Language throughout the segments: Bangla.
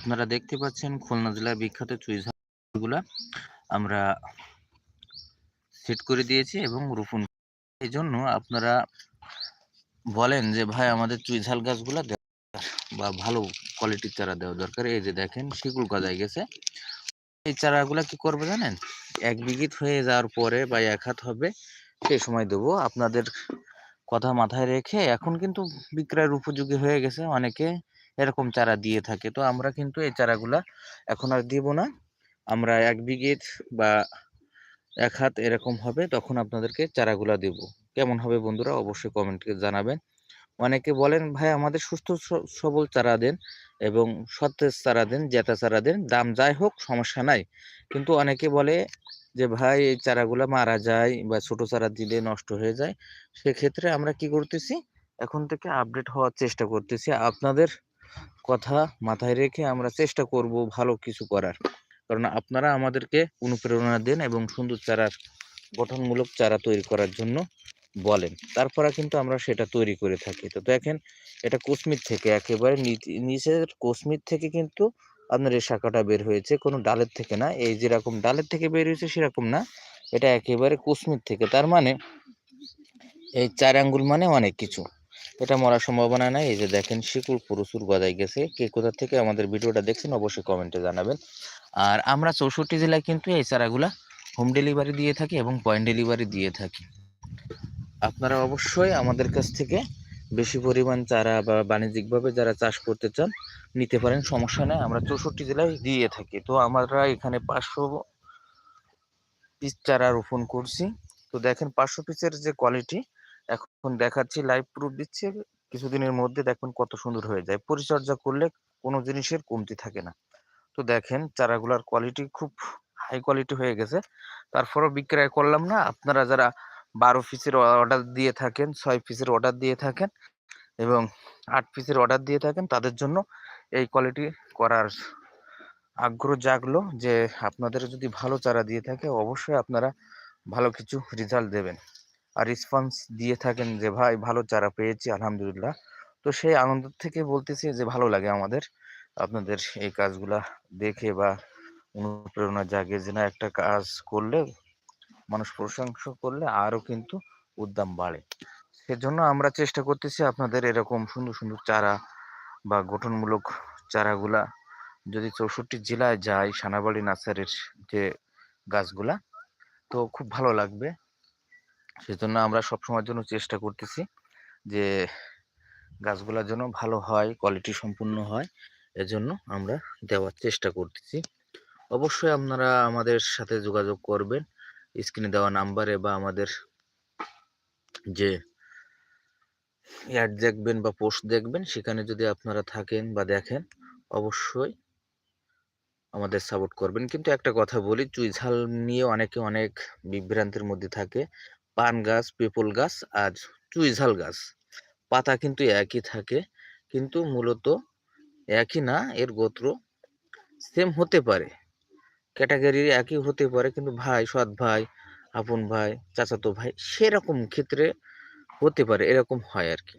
আপনারা দেখতে পাচ্ছেন খুলনা জেলার বিখ্যাত চুই ঝালগুলা আমরা সেট করে দিয়েছি এবং রোপণ এই জন্য আপনারা বলেন যে, ভাই, আমাদের চুই ঝাল গাছগুলা বা ভালো কোয়ালিটির চারা দেওয়া দরকার। এই যে দেখেন শিকুল গজায় গেছে। এই চারাগুলা কি করবে জানেন? এক বিঘিত হয়ে যাওয়ার পরে বা এক হাত হবে সেই সময় দেবো। আপনাদের কথা মাথায় রেখে এখন কিন্তু বিক্রয়ের উপযোগী হয়ে গেছে অনেকে। এরকম চারা দিয়ে থাকে। তো আমরা কিন্তু এই চারাগুলা এখন আর দিব না। আমরা এক বিঘিত বা এক হাত এরকম হবে, তখন আপনাদেরকে চারাগুলা দেব। কেমন হবে বন্ধুরা অবশ্যই কমেন্টে জানাবেন। অনেকে বলেন, ভাই, আমাদের সুস্থ সবল চারা দেন এবং সতেজ চারা দেন, জেতা চারা দেন, দাম যাই হোক, সমস্যা নাই। কিন্তু অনেকে বলে যে, ভাই, এই চারাগুলা মারা যায় বা ছোট চারা দিলে নষ্ট হয়ে যায়। সেক্ষেত্রে আমরা কি করতেছি? এখন থেকে আপডেট হওয়ার চেষ্টা করতেছি। আপনাদের কথা মাথায় রেখে আমরা চেষ্টা করব ভালো কিছু করার। কারণ আপনারা আমাদেরকে অনুপ্রেরণা দেন এবং সুন্দর চারার, গঠনমূলক চারা তৈরি করার জন্য বলেন। তারপরে কিন্তু আমরা সেটা তৈরি করে থাকি। তো দেখেন, এটা কোসমির থেকে একেবারে নিচের কোসমির থেকে কিন্তু আপনার এই শাখাটা বের হয়েছে। কোনো ডালের থেকে না। এই যেরকম ডালের থেকে বের হয়েছে, সেরকম না। এটা একেবারে কুসমির থেকে। তার মানে এই চার আঙ্গুল মানে অনেক কিছু। এটা মরার সম্ভাবনা নাই। এই যে দেখেন শিকুর প্রচুর গজায় গেছে। কে কোথা থেকে আমাদের ভিডিওটা দেখছেন অবশ্যই কমেন্টে জানাবেন। আর আমরা চৌষট্টি জেলায় কিন্তু এই চারাগুলা হোম ডেলিভারি দিয়ে থাকি এবং পয়েন্ট ডেলিভারি দিয়ে থাকি। আপনারা অবশ্যই আমাদের কাছ থেকে বেশি পরিমাণ চারা বা বাণিজ্যিকভাবে যারা চাষ করতে চান, নিতে পারেন। সমস্যা নেই, আমরা চৌষট্টি জেলায় দিয়ে থাকি। তো আমরা এখানে পাঁচশো পিস চারা রোপণ করছি। তো দেখেন পাঁচশো পিসের যে কোয়ালিটি এখন দেখাচ্ছি লাইভ প্রুফ দিচ্ছে। কিছুদিনের মধ্যে দেখবেন কত সুন্দর হয়ে যায়। পরিচর্যা করলে কোনো জিনিসের কমতি থাকে না। তো দেখেন চারাগুলার কোয়ালিটি খুব হাই কোয়ালিটি হয়ে গেছে। তারপরও বিক্রয় করলাম না। আপনারা যারা বারো পিসের অর্ডার দিয়ে থাকেন, ছয় পিসের অর্ডার দিয়ে থাকেন এবং আট পিসের অর্ডার দিয়ে থাকেন, তাদের জন্য এই কোয়ালিটি করার আগ্রহ জাগলো যে আপনাদের যদি ভালো চারা দিয়ে থাকে, অবশ্যই আপনারা ভালো কিছু রেজাল্ট দেবেন। রেসপন্স দিয়ে থাকেন যে, ভাই, ভালো চারা পেয়েছি, আলহামদুলিল্লাহ। তো সেই আনন্দ থেকে বলতেছি যে, ভালো লাগে আমাদের। আপনাদের এই কাজগুলা দেখে বা অনুপ্রেরণা জাগে যে, না, একটা কাজ করলে, মানুষ প্রশংসা করলে আরও কিন্তু উদ্যম বাড়ে। সেজন্য আমরা চেষ্টা করতেছি আপনাদের এরকম সুন্দর সুন্দর চারা বা গঠনমূলক চারাগুলা যদি চৌষট্টি জেলায় যায়, সানাবাড়ি নার্সারির যে গাছগুলা, তো খুব ভালো লাগবে। সেজন্য আমরা সবসময়ের জন্য চেষ্টা করতেছি যে গাছগুলোর জন্য ভালো হয় কোয়ালিটি সম্পূর্ণ হয়, এজন্য আমরা দেওয়ার চেষ্টা করতেছি। অবশ্যই আপনারা আমাদের সাথে যোগাযোগ করবেন স্ক্রিনে দেওয়া নাম্বারে বা আমাদের যে অ্যাড দেখবেন বা পোস্ট দেখবেন, সেখানে যদি আপনারা থাকেন বা দেখেন, অবশ্যই আমাদের সাপোর্ট করবেন। কিন্তু একটা কথা বলি চুই ঝাল নিয়ে অনেকে অনেক বিভ্রান্তির মধ্যে থাকে। পান গাছ, পেপল গাছ, আর চুইঝাল গাছ। পাতা কিন্তু একই থাকে, কিন্তু মূলত একই না, এর গোত্র সেম হতে পারে। ক্যাটাগরি একই হতে পারে, কিন্তু ভাই, সৎ ভাই, আপন ভাই, চাচাতো ভাই, সেরকম ক্ষেত্রে হতে পারে, এরকম হয় আর কি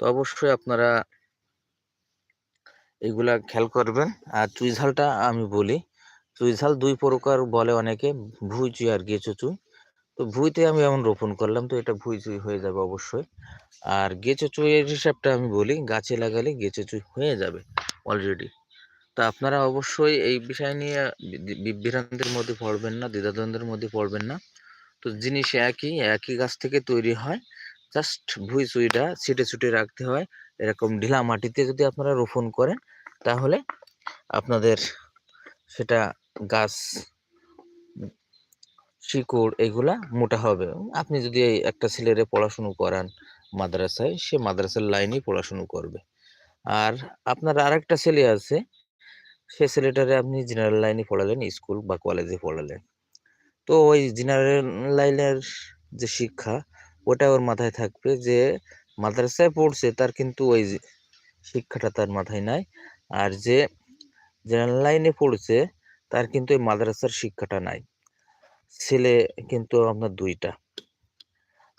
তো অবশ্যই আপনারা এগুলা খেয়াল করবেন। আর চুই ঝালটা আমি বলি, চুই ঝাল দুই প্রকার বলে অনেকে, ভুই চুই আর গেঁচো চুই। তো ভুঁইতে আমি এমন রোপণ করলাম তো এটা ভুঁই চুই হয়ে যাবে অবশ্যই। আর গেঁচো চুইয়ের হিসাবটা আমি বলি, গাছে লাগালে গেঁচো চুই হয়ে যাবে অলরেডি তা আপনারা অবশ্যই এই বিষয় নিয়ে বিভ্রান্তির মধ্যে পড়বেন না, দ্বিধাদ্বন্দ্বের মধ্যে পড়বেন না। তো জিনিস একই একই গাছ থেকে তৈরি হয়, জাস্ট ভুঁই চুইটা ছিটে ছুটে রাখতে হয়। এরকম ঢিলা মাটিতে যদি আপনারা রোপণ করেন, তাহলে আপনাদের সেটা গাছ শিকড় এগুলা মোটা হবে। আপনি যদি একটা ছেলেরে পড়াশুনো করান মাদ্রাসায়, সে মাদ্রাসার লাইনেই পড়াশুনো করবে। আর আপনার আর একটা ছেলে আছে, সে ছেলেটারে আপনি জেনারেল লাইনে পড়ালেন স্কুল বা কলেজে পড়ালেন। তো ওই জেনারেল লাইনের যে শিক্ষা, ওটা ওর মাথায় থাকবে যে মাদ্রাসায় পড়ছে, তার কিন্তু ওই শিক্ষাটা তার মাথায় নাই। আর যে জেনারেল লাইনে পড়ছে, তার কিন্তু ওই মাদ্রাসার শিক্ষাটা নাই। ছেলে কিন্তু আপনার দুইটা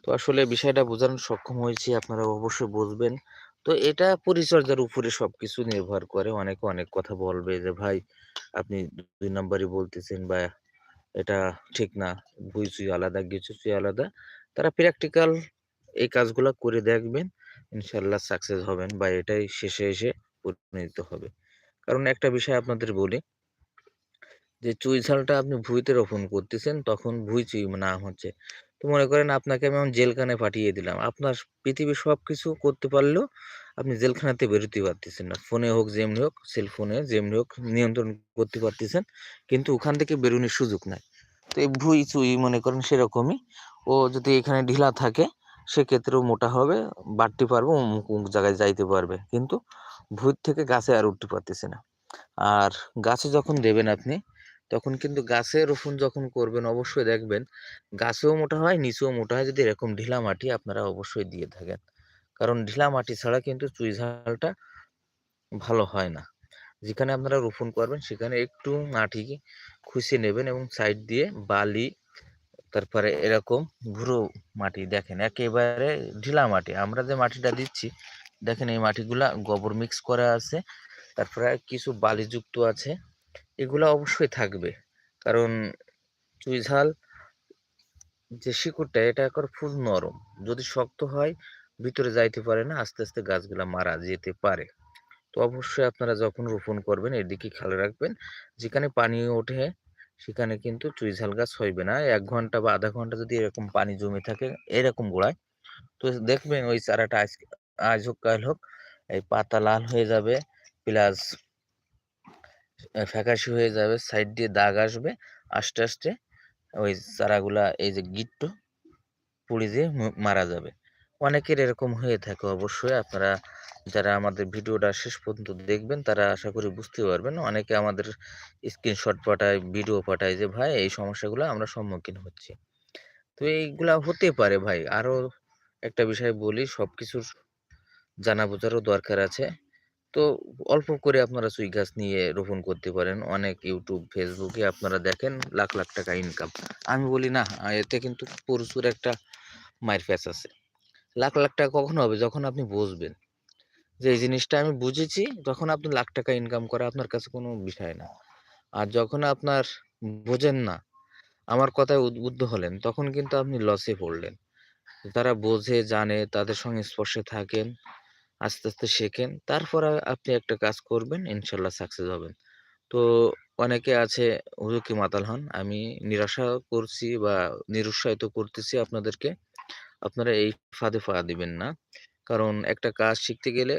তো আসলে বিষয়টা বোঝানোর সক্ষম হয়েছি আপনারা অবশ্যই বুঝবেন তো এটা পরিচর্যার উপরে সবকিছু নির্ভর করে। অনেকে অনেক কথা বলবে যে, "ভাই আপনি দুই নম্বরই বলতেছেন বা এটা ঠিক না। ভুঁই-চুই আলাদা, গেঁচো-চুই আলাদা।" তারা প্র্যাকটিক্যাল এই কাজগুলা করে দেখবেন। ইনশাল্লাহ সাকসেস হবেন বা এটাই শেষে এসে পরিণত হবে। কারণ একটা বিষয় আপনাদের বলি যে চুই ঝালটা আপনি ভুঁইতে রোপণ করতেছেন, তখন ভুঁই-চুই না হচ্ছে। তো মনে করেন আপনাকে আমি এখন জেলখানায় পাঠিয়ে দিলাম। আপনার পৃথিবীর সব কিছু করতে পারলেও আপনি জেলখানাতে বেরোতে পারতেছেন না। ফোনে হোক, যেমনি হোক, সেলফোনে যেমনি হোক নিয়ন্ত্রণ করতে পারতেছেন। কিন্তু ওখান থেকে বেরোনোর সুযোগ নাই। তো এই ভুঁই-চুই মনে করেন সেরকমই। ও যদি এখানে ঢিলা থাকে সেক্ষেত্রেও মোটা হবে, বাড়তে পারবে, অমুক, অমুক জায়গায় যাইতে পারবে। কিন্তু ভুঁইর থেকে গাছে আর উঠতে পারতেছে না। আর গাছে যখন দেবেন আপনি তখন কিন্তু গাছে রোপণ যখন করবেন অবশ্যই দেখবেন গাছেও মোটা হয়, নিচেও মোটা হয় যদি এরকম ঢিলা মাটি আপনারা অবশ্যই দিয়ে থাকেন। কারণ ঢিলা মাটি ছাড়া কিন্তু চুই ঝালটা ভালো হয় না। যেখানে আপনারা রোপণ করবেন সেখানে একটু মাটি খুঁচিয়ে নেবেন এবং সাইড দিয়ে বালি, তারপরে এরকম ভুরো মাটি দেখেন একেবারে ঢিলা মাটি। আমরা যে মাটিটা দিচ্ছি দেখেন এই মাটিগুলা গোবর মিক্স করা আছে। তারপরে কিছু বালিযুক্ত আছে। এগুলা অবশ্যই থাকবে। কারণ চুই ঝাল যে শিকড়টা এটা একবার ফুল নরম। যদি শক্ত হয় ভিতরে যাইতে পারে না, আস্তে, আস্তে গাছগুলা মারা যেতে পারে। তো অবশ্যই আপনারা যখন রোপণ করবেন এদিকে খেয়াল রাখবেন। যেখানে পানি ওঠে সেখানে কিন্তু চুই ঝাল গাছ হইবে না। এক ঘণ্টা বা আধা ঘণ্টা যদি এরকম পানি জমে থাকে এরকম গোড়ায়, তো দেখবেন ওই চারাটা আজ আজ হোক কাল হোক এই পাতা লাল হয়ে যাবে প্লাস ফ্যাকাশে হয়ে যাবে, সাইড দিয়ে দাগ আসবে। আস্তে, আস্তে ওই চারাগুলা এই যে গিট্ট পুড়ে দিয়ে মারা যাবে। অনেকের এরকম হয়ে থাকে অবশ্যই। আপনারা যারা আমাদের ভিডিওটা শেষ পর্যন্ত দেখবেন তারা আশা করি বুঝতে পারবেন। অনেকে আমাদের স্ক্রিনশট পাঠায়, ভিডিও পাঠায় যে, "ভাই এই সমস্যাগুলো আমরা সম্মুখীন হচ্ছি।" তো এইগুলা হতে পারে ভাই। আরও একটা বিষয় বলি সব কিছুর জানা বোঝারও দরকার আছে। তো অল্প করে আপনারা চুই গাছ নিয়ে রোপণ করতে পারেন। অনেক ইউটিউব ফেসবুকে আপনারা দেখেন লাখ, লাখ টাকা ইনকাম। আমি বলি না এতে কিন্তু প্রচুর একটা মাইর প্যাঁচ আছে। লাখ, লাখ টাকা কখন হবে? যখন আপনি বুঝবেন। যে এই জিনিসটা আমি বুঝেছি তখন আপনি লাখ টাকা ইনকাম করা আপনার কাছে কোনো বিষয় না। আর যখন আপনার বোঝেন না, আমার কথায় উদ্বুদ্ধ হলেন তখন কিন্তু আপনি লসে পড়লেন। তারা বোঝে, জানে তাদের সঙ্গে স্পর্শে থাকেন, আস্তে, আস্তে শেখেন। তারপর আপনি একটা কাজ করবেন ইনশাল্লাহ সাকসেস হবেন। তো অনেকে আছে হুজুকি মাতাল হন। আমি নিরাশা করছি বা নিরুৎসাহিত করতেছি আপনাদেরকে। আপনারা এই ফাঁদে পা দিবেন না। কারণ একটা কাজ শিখতে গেলে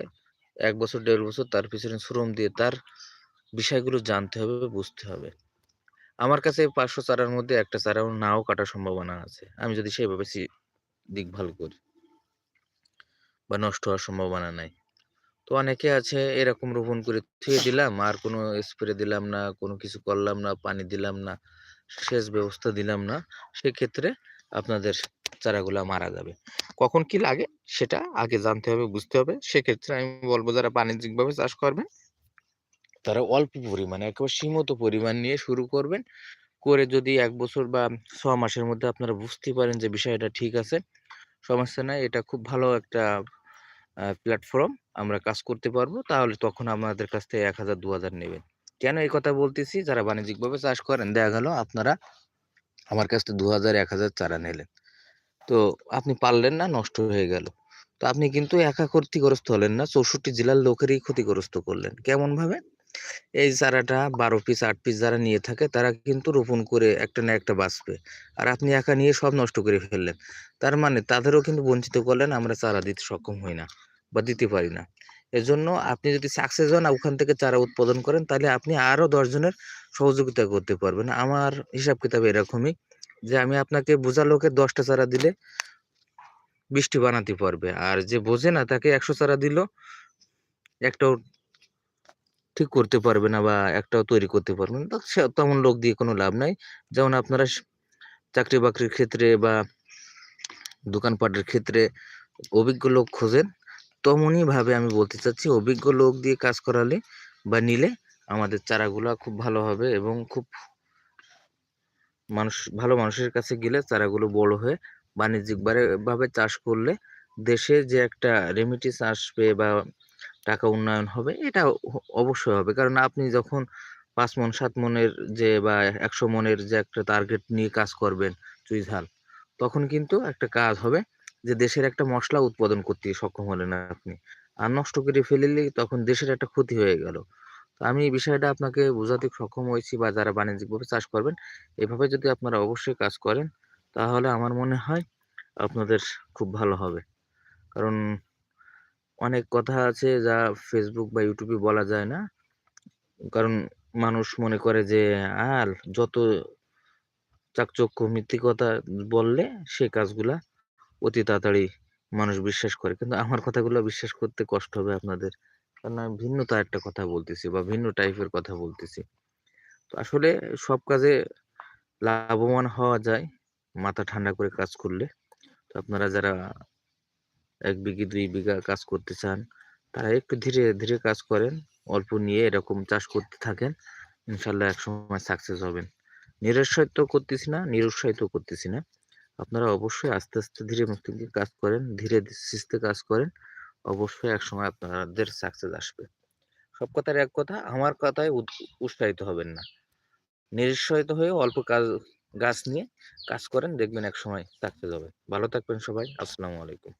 এক বছর দেড় বছর তার পিছনে শ্রম দিয়ে তার বিষয়গুলো জানতে হবে, বুঝতে হবে। আমার কাছে ৫০০ চারার মধ্যে একটা চারাও নাও কাটার সম্ভাবনা আছে। আমি যদি সেভাবে সি দেখভাল করি। বা নষ্ট হওয়ার সম্ভাবনা নাই। তো অনেকে আছে এরকম রোপণ করে থুয়ে দিলাম আর কোনো স্প্রে দিলাম না, কোনো কিছু করলাম না, পানি দিলাম না, সেচ ব্যবস্থা দিলাম না। সেক্ষেত্রে আপনাদের চারাগুলা মারা যাবে। কখন কি লাগে সেটা আগে জানতে হবে, বুঝতে হবে। সেক্ষেত্রে আমি বলব যারা বাণিজ্যিকভাবে চাষ করবেন তারা অল্প পরিমাণে একেবারে সীমিত পরিমাণ নিয়ে শুরু করবেন। করে যদি এক বছর বা ৬ মাসের মধ্যে আপনারা বুঝতে পারেন যে বিষয়টা ঠিক আছে, সমস্যা নাই। এটা খুব ভালো একটা প্ল্যাটফর্ম। আমরা কাজ করতে পারব। তাহলে তখন আমাদের কাছ থেকে এক হাজার দু হাজার নেবেন। কেন এই কথা বলতেছি? যারা বাণিজ্যিকভাবে চাষ করেন দেখা গেল আপনারা আমার কাছ থেকে দু হাজার এক হাজার চারা নিলেন। তো আপনি পারলেন না, নষ্ট হয়ে গেল। তো আপনি কিন্তু একা ক্ষতিগ্রস্ত হলেন না, ৬৪ জেলার লোকেরই ক্ষতিগ্রস্ত করলেন। কেমনভাবে? এই চারাটা ১২ পিস আট পিস যারা নিয়ে থাকে, তারা কিন্তু রোপণ করে একটা না একটা বাঁচবে। আর আপনি একা নিয়ে সব নষ্ট করে ফেললেন। তার মানে তাদেরও কিন্তু বঞ্চিত করলেন, আমরা চারা দিতে সক্ষম হই না বা দিতে পারি না। এজন্য আপনি যদি সাকসেস হন ওখান থেকে চারা উৎপাদন করেন, তাহলে আপনি আরও দশজনের সহযোগিতা করতে পারবেন। আমার হিসাব কিতাব এরকমই যে আমি আপনাকে বোঝা লোকের ১০ টা চারা দিলে বৃষ্টি বানাতে পারবে। আর যে বোঝে না, তাকে ১০০ চারা দিলেও একটাও ঠিক করতে পারবে না বা একটাও তৈরি করতে পারবে না। তেমন লোক দিয়ে কোনো লাভ নাই। যেমন আপনারা চাকরি-বাকরির ক্ষেত্রে বা দোকানপাটের ক্ষেত্রে অভিজ্ঞ লোক খোঁজেন। তেমনইভাবে আমি বলতে চাচ্ছি অভিজ্ঞ লোক দিয়ে কাজ করালে বা নিলে আমাদের চারাগুলা খুব ভালো হবে এবং খুব মানুষ, ভালো মানুষের কাছে গেলে চারাগুলো বড় হয়ে বাণিজ্যিকবারে ভাবে চাষ করলে দেশে যে একটা রেমিটেন্স আসবে বা টাকা উন্নয়ন হবে, এটা অবশ্যই হবে। কারণ আপনি যখন পাঁচ মন, সাত মনের যে বা একশো মনের যে একটা টার্গেট নিয়ে কাজ করবেন চুইঝাল, তখন কিন্তু একটা কাজ হবে যে দেশের একটা মশলা উৎপাদন করতে সক্ষম হলেন আপনি। আর নষ্ট করে ফেলিলে তখন দেশের একটা ক্ষতি হয়ে গেল। তো আমি এই বিষয়টা আপনাকে বোঝাতে সক্ষম হয়েছি বা যারা বাণিজ্যিকভাবে চাষ করবেন, এভাবে যদি আপনারা অবশ্যই কাজ করেন, তাহলে আমার মনে হয় আপনাদের খুব ভালো হবে। কারণ অনেক কথা আছে যা ফেসবুক বা ইউটিউবে বলা যায় না। কারণ মানুষ মনে করে যে, আর যত চাকচক্য মিথ্যে বললে সে কাজগুলা অতি তাড়াতাড়ি মানুষ বিশ্বাস করে। কিন্তু আমার কথাগুলো বিশ্বাস করতে কষ্ট হবে আপনাদের। কারণ আমি ভিন্নতা একটা কথা বলতেছি বা ভিন্ন টাইপের কথা বলতেছি। তো আসলে সব কাজে লাভবান হওয়া যায়, মাথা ঠান্ডা করে কাজ করলে। তো আপনারা যারা এক বিঘি, দুই বিঘা কাজ করতে চান, তারা একটু ধীরে ধীরে কাজ করেন, অল্প নিয়ে এরকম চাষ করতে থাকেন, ইনশাল্লাহ একসময় সাকসেস হবেন। নিরুৎসাহিত করতেছি না, নিরুৎসাহিত করতেছি না। আপনারা অবশ্যই আস্তে আস্তে ধীরে মস্তিকে কাজ করেন, ধীরে সিস্তে কাজ করেন, অবশ্যই একসময় আপনাদের সাকসেস আসবে। সব কথার এক কথা, আমার কথায় উৎ- উৎসাহিত হবেন না। নিরুৎসাহিত হয়ে অল্প কাজ, গাছ নিয়ে কাজ করেন, দেখবেন এক সময় সাকসেস হবে। ভালো থাকবেন সবাই, আসসালামু আলাইকুম।